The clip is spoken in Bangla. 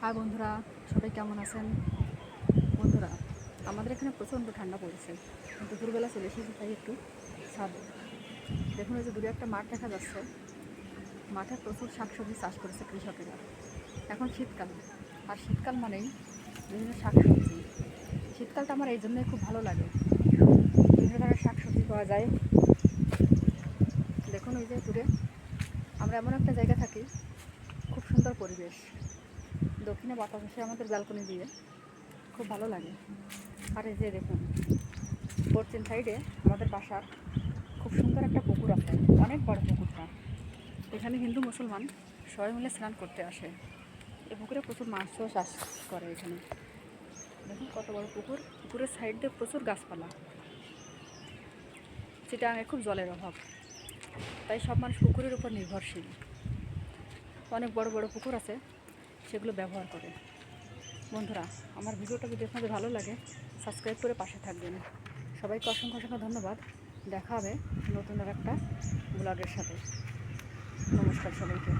হাই বন্ধুরা, সবাই কেমন আছেন? বন্ধুরা, আমাদের এখানে প্রচণ্ড ঠান্ডা পড়েছে। দুপুরবেলা চলে এসেছি, তাই একটু ছাদে। দেখুন যে দূরে একটা মাঠ দেখা যাচ্ছে। মাঠে প্রচুর শাকসবজি চাষ করেছে কৃষকেরা। এখন শীতকাল। আর শীতকাল মানেই বিভিন্ন শাকসবজি। শীতকালটা আমার এই জন্যই খুব ভালো লাগে। বিভিন্ন ধরনের শাকসবজি পাওয়া যায়। দেখুন ওই যে দূরে, আমরা এমন একটা জায়গা থাকি। খুব সুন্দর পরিবেশ। দক্ষিণে বাতাস আসে আমাদের ব্যালকনি দিয়ে খুব ভালো লাগে। আর এই যে দেখুন, পশ্চিম সাইডে আমাদের বাসার খুব সুন্দর একটা পুকুর আছে, অনেক বড় পুকুরটা। এখানে হিন্দু মুসলমান সবাই মিলে স্নান করতে আসে। এই পুকুরে প্রচুর মাছও চাষ করে এখানে। দেখুন কত বড় পুকুর, পুকুরের সাইড দিয়ে প্রচুর গাছপালা। চিটাঙে খুব জলের অভাব। তাই সব মানুষ পুকুরের উপর নির্ভরশীল। অনেক বড় বড় পুকুর আছে সেগুলো ব্যবহার করে। বন্ধুরা, আমার ভিডিওটা যদি আপনাদের ভালো লাগে সাবস্ক্রাইব করে পাশে থাকবেন। সবাইকে অসংখ্য অসংখ্য ধন্যবাদ। দেখা হবে নতুন আর একটা ব্লগের সাথে। নমস্কার সবাইকে।